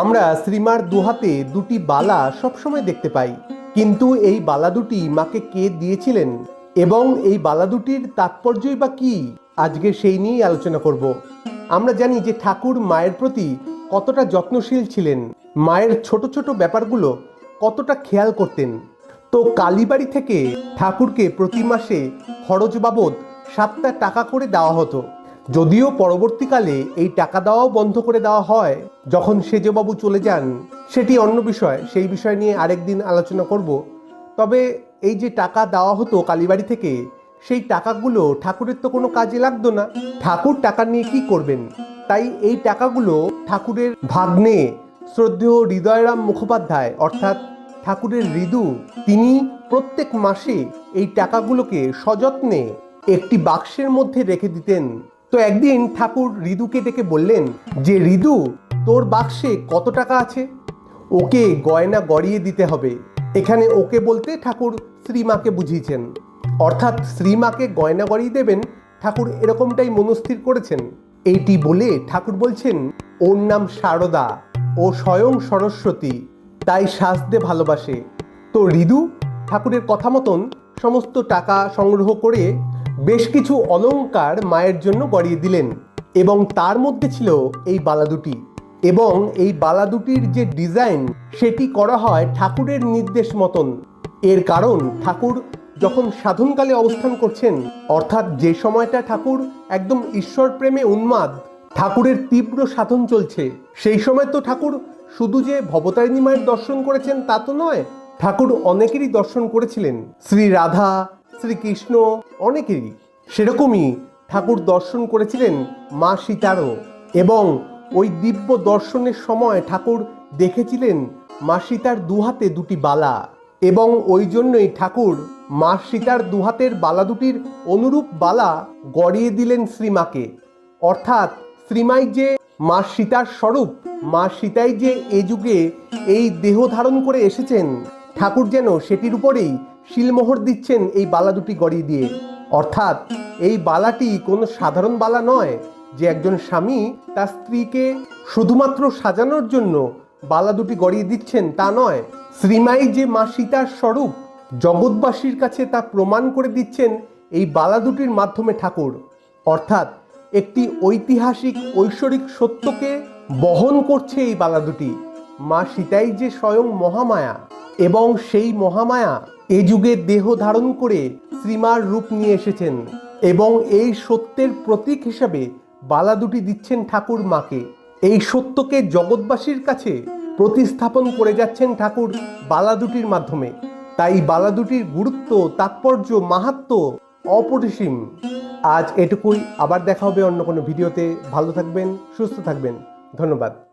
আমরা শ্রীমার দুহাতে দুটি বালা সবসময় দেখতে পাই। কিন্তু এই বালা দুটি মাকে কে দিয়েছিলেন? এবং এই বালা দুটির তাৎপর্যই বা কি? আজকে সেই নিয়েই আলোচনা করব। আমরা জানি যে ঠাকুর মায়ের প্রতি কতটা যত্নশীল ছিলেন। মায়ের ছোট ছোট ব্যাপারগুলো কতটা খেয়াল করতেন। তো কালীবাড়ি থেকে ঠাকুরকে প্রতি মাসে খরচ বাবদ সাতটা টাকা করে দেওয়া হতো। যদিও পরবর্তীকালে এই টাকা দেওয়াও বন্ধ করে দেওয়া হয়, যখন সেজবাবু চলে যান, সেটি অন্য বিষয়, সেই বিষয় নিয়ে আরেকদিন আলোচনা করব। তবে এই যে টাকা দেওয়া হতো কালীবাড়ি থেকে, সেই টাকাগুলো ঠাকুরের তো কোনো কাজে লাগতো না। ঠাকুর টাকা নিয়ে কি করবেন? তাই এই টাকাগুলো ঠাকুরের ভাগ্নে, শ্রদ্ধেয় হৃদয়রাম মুখোপাধ্যায়, অর্থাৎ ঠাকুরের ঋদু তিনি প্রত্যেক মাসে এই টাকাগুলোকে সযত্নে একটি বাক্সের মধ্যে রেখে দিতেন। তো একদিন ঠাকুর ঋদুকে ডেকে বললেন, যে ঋদু তোর বাক্সে কত টাকা আছে? ওকে গয়না গড়িয়ে দিতে হবে। এখানে ওকে বলতে ঠাকুর শ্রীমাকে বুঝিয়েছেন। অর্থাৎ শ্রীমাকে গয়না গড়িয়ে দেবেন, ঠাকুর এরকমটাই মনস্থির করেছেন। এইটি বলে ঠাকুর বলছেন, ওর নাম সারদা, ও স্বয়ং সরস্বতী, তাই সাজতে ভালোবাসে। তো ঋদু ঠাকুরের কথা মতন সমস্ত টাকা সংগ্রহ করে বেশ কিছু অলঙ্কার মায়ের জন্য গড়িয়ে দিলেন এবং তার মধ্যে ছিল এই বালা দুটি এবং এই বালা দুটির যে ডিজাইন সেটি করা হয় ঠাকুরের নির্দেশ মতন। এর কারণ ঠাকুর যখন সাধনকালে অবস্থান করছেন, অর্থাৎ যে সময়টা ঠাকুর একদম ঈশ্বর প্রেমে উন্মাদ, ঠাকুরের তীব্র সাধন চলছে। সেই সময় তো ঠাকুর শুধু যে ভবতারিণী মায়ের দর্শন করেছেন তা তো নয়, ঠাকুর অনেকেরই দর্শন করেছিলেন। শ্রী রাধা শ্রীকৃষ্ণ অনেকেরই সেরকমই ঠাকুর দর্শন করেছিলেন মা সীতারও এবং ওই দিব্য দর্শনের সময় ঠাকুর দেখেছিলেন মা সীতার দুহাতে দুটি বালা এবং ওই জন্যই ঠাকুর মা সীতার দুহাতের বালা দুটির অনুরূপ বালা গড়িয়ে দিলেন শ্রীমাকে। অর্থাৎ শ্রীমাই যে মা সীতার স্বরূপ, মা সীতাই যে এ যুগে এই দেহ ধারণ করে এসেছেন ঠাকুর যেন সেটির উপরেই শিলমোহর দিচ্ছেন এই বালা দুটি গড়িয়ে দিয়ে। অর্থাৎ এই বালাটি কোনো সাধারণ বালা নয় যে একজন স্বামী তার স্ত্রীকে শুধুমাত্র সাজানোর জন্য বালা দুটি গড়িয়ে দিচ্ছেন তা নয়। শ্রীমাই যে মা সীতার স্বরূপ জগৎবাসীর কাছে তা প্রমাণ করে দিচ্ছেন এই বালা দুটির মাধ্যমে ঠাকুর। অর্থাৎ একটি ঐতিহাসিক, ঐশ্বরিক সত্যকে বহন করছে এই বালা দুটি। মা সীতাই যে স্বয়ং মহামায়া এবং সেই মহামায়া এ যুগে দেহ ধারণ করে শ্রীমার রূপ নিয়ে এসেছেন এবং এই সত্যের প্রতীক হিসাবে বালা দুটি দিচ্ছেন ঠাকুর মাকে। এই সত্যকে জগৎবাসীর কাছে প্রতিস্থাপন করে যাচ্ছেন ঠাকুর বালা দুটির মাধ্যমে। তাই বালা দুটির গুরুত্ব, তাৎপর্য, মাহাত্ম অপরিসীম। আজ এটুকুই। আবার দেখা হবে অন্য কোনো ভিডিওতে। ভালো থাকবেন, সুস্থ থাকবেন। ধন্যবাদ।